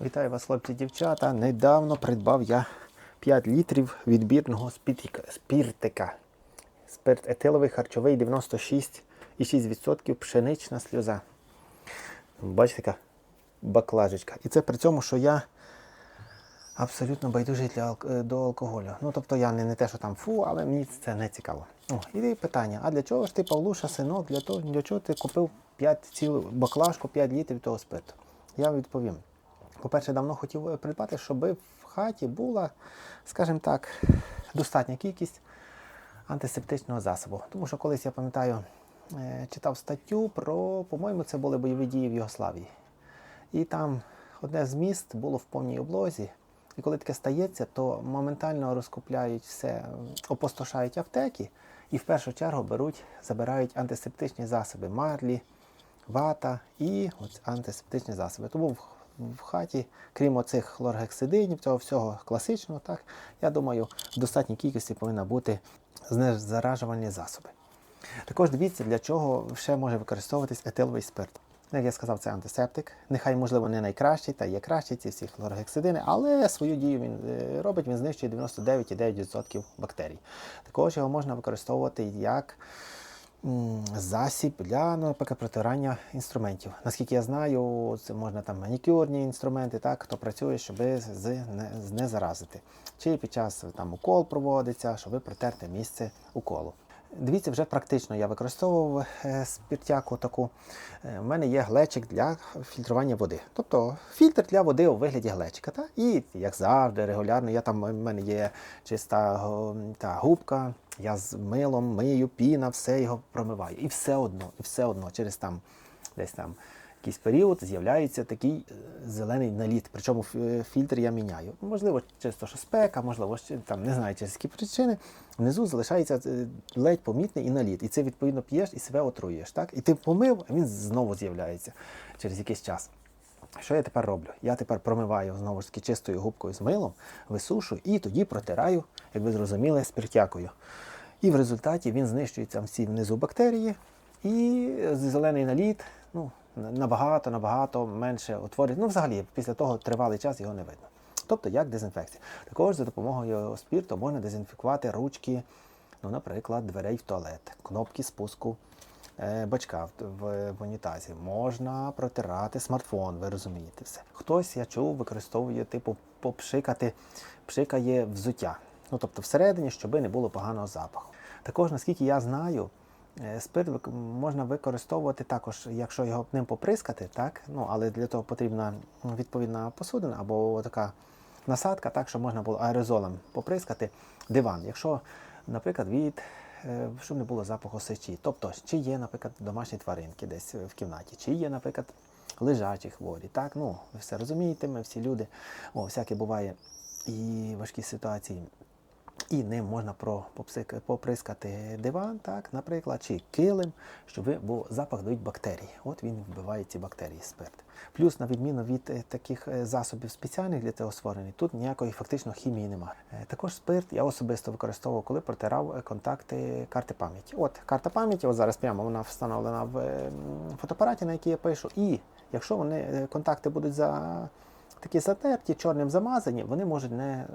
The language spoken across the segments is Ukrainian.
Вітаю вас, хлопці дівчата. Недавно придбав я 5 літрів відбірного спіртика. Спирт етиловий харчовий 96,6% пшенична сльоза. Бачите, яка баклажечка. І це при цьому, що я абсолютно байдужий для, е, до алкоголю. Ну, тобто я не, не те, що там фу, але мені це не цікаво. О, і питання: а для чого ж ти, Павлуша, синок, для, того, для чого ти купив 5 цілу баклажку, 5 літрів того спирту? Я відповім. По-перше, давно хотів е, придбати, щоб в хаті була, скажімо так, достатня кількість антисептичного засобу. Тому що колись я пам'ятаю, е, читав статтю про, по-моєму, це були бойові дії в Югославії. І там одне з міст було в повній облозі. І коли таке стається, то моментально розкупляють все, опустошають аптеки і в першу чергу беруть, забирають антисептичні засоби марлі, вата і антисептичні засоби. Тому в, хаті, крім оцих хлоргексидинів, цього всього класичного, так, я думаю, в достатній кількості повинна бути знезаражувальні засоби. Також дивіться, для чого ще може використовуватись етиловий спирт. Як я сказав, це антисептик. Нехай, можливо, не найкращий, та є кращий, ці всі хлоргексидини, але свою дію він е, робить, він знищує 99,9% бактерій. Також його можна використовувати як засіб для наприклад, протирання інструментів. Наскільки я знаю, це можна там манікюрні інструменти, так, хто працює, щоб не заразити. Чи під час там укол проводиться, щоб протерти місце уколу. Дивіться, вже практично я використовував е, спіртяку таку. Е, У мене є глечик для фільтрування води. Тобто фільтр для води у вигляді глечика. Та? І, як завжди, регулярно, я там, у мене є чиста та губка, я з милом мию, піна, все його промиваю. І все одно, і все одно, через там десь там якийсь період з'являється такий е, зелений наліт. Причому е, фільтр я міняю. Можливо, чисто що спека, можливо, там не знаю через які причини. Внизу залишається е, ледь помітний і наліт. І це відповідно п'єш і себе отруєш. Так? І ти помив, а він знову з'являється через якийсь час. Що я тепер роблю? Я тепер промиваю знову ж таки чистою губкою з милом, висушую і тоді протираю, як ви зрозуміли, спиртякою. І в результаті він знищується всі внизу бактерії, і зелений наліт ну, набагато, набагато менше утворює. Ну, взагалі, після того тривалий час його не видно. Тобто як дезінфекція. Також за допомогою спірту можна дезінфікувати ручки, ну, наприклад, дверей в туалет, кнопки спуску е, бачка в, в, унітазі. Можна протирати смартфон, ви розумієте все. Хтось, я чув, використовує, типу, попшикати, пшикає взуття. Ну, тобто всередині, щоб не було поганого запаху. Також, наскільки я знаю, спирт можна використовувати також, якщо його ним поприскати, так? Ну, але для того потрібна відповідна посудина або така насадка, так, щоб можна було аерозолем поприскати диван. Якщо, наприклад, від е, щоб не було запаху сечі. Тобто, чи є, наприклад, домашні тваринки десь в кімнаті, чи є, наприклад, лежачі хворі. Так, ну, ви все розумієте, ми всі люди. О, всяке буває і важкі ситуації. І ним можна поприскати диван, так, наприклад, чи килим, щоб бо запах дають бактерії. От він вбиває ці бактерії, спирт. Плюс, на відміну від е, таких е, засобів спеціальних для цього створених, тут ніякої фактично хімії немає. Е, Також спирт я особисто використовував, коли протирав контакти карти пам'яті. От карта пам'яті, от зараз прямо вона встановлена в фотоапараті, на який я пишу. І якщо вони контакти будуть за такі затерті, чорним замазані, вони можуть не.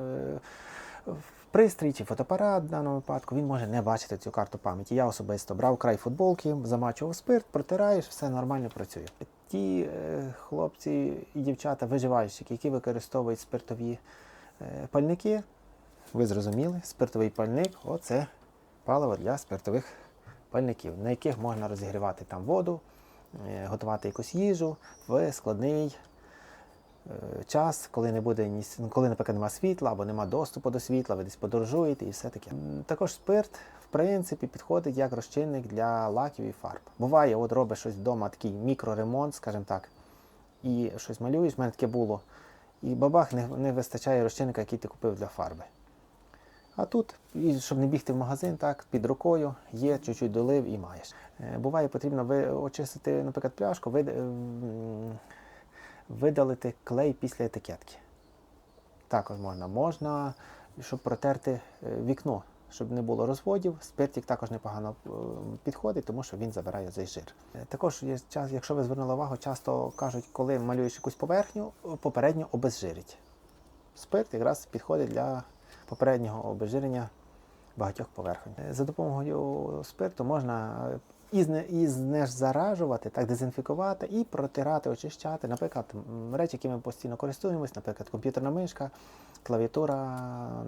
Пристрій чи фотоапарат в даному випадку він може не бачити цю карту пам'яті. Я особисто брав край футболки, замачував спирт, протираєш, все нормально працює. Ті е, хлопці і дівчата, виживальщики, які використовують спиртові е, пальники, ви зрозуміли, спиртовий пальник оце паливо для спиртових пальників, на яких можна розігрівати там воду, е, готувати якусь їжу в складний час, коли не буде ні, коли, наприклад, немає світла або немає доступу до світла, ви десь подорожуєте і все таке. Також спирт, в принципі, підходить як розчинник для лаків і фарб. Буває, от робиш щось вдома, такий мікроремонт, скажімо так, і щось малюєш, в мене таке було. І бабах не, не вистачає розчинника, який ти купив для фарби. А тут, і щоб не бігти в магазин, так, під рукою є, чуть-чуть долив і маєш. Е, Буває, потрібно ви, очистити, наприклад, пляшку, вид, ем, видалити клей після етикетки. Також можна. Можна, щоб протерти е, вікно. щоб не було розводів. Спиртик також непогано е, підходить, тому що він забирає цей жир. Е, Також якщо ви звернули увагу, часто кажуть, коли малюєш якусь поверхню, попередньо обезжирить. Спирт якраз підходить для попереднього обезжирення багатьох поверхонь. За допомогою спирту можна і зне- і знезаражувати, так дезінфікувати і протирати, очищати. Наприклад, речі, якими ми постійно користуємось, наприклад, комп'ютерна мишка, клавіатура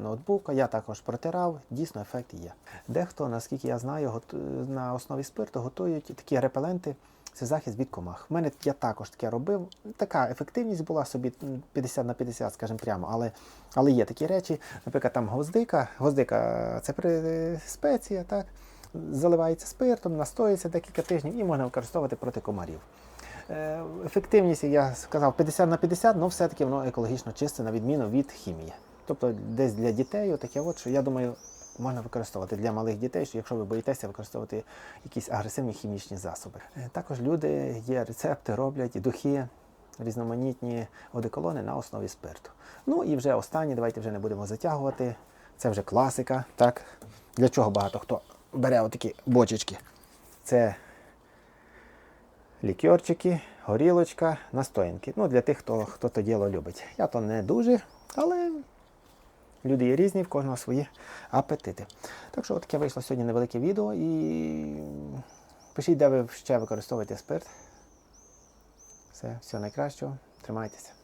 ноутбука. Я також протирав, дійсно ефект є. Дехто, наскільки я знаю, готу- на основі спирту готують такі репеленти. Це захист від комах. У мене я також таке робив. Така ефективність була собі м, 50 на 50, скажімо прямо. Але, але є такі речі, наприклад, там гвоздика. Гвоздика це спеція, так? Заливається спиртом, настоюється декілька тижнів і можна використовувати проти комарів. Е, Ефективність, я сказав, 50 на 50, але все-таки воно екологічно чисте, на відміну від хімії. Тобто десь для дітей, таке от, що я думаю, можна використовувати для малих дітей, що якщо ви боїтеся використовувати якісь агресивні хімічні засоби. Е, Також люди є рецепти, роблять духи, різноманітні одеколони на основі спирту. Ну і вже останні, давайте вже не будемо затягувати. Це вже класика. Так? Для чого багато хто бере отакі бочечки? Це лікерчики, горілочка, настоянки. Ну, для тих, хто, хто то діло любить. Я то не дуже, але люди є різні, в кожного свої апетити. Так що таке вийшло сьогодні невелике відео і пишіть, де ви ще використовуєте спирт. Все, всього найкращого. Тримайтеся.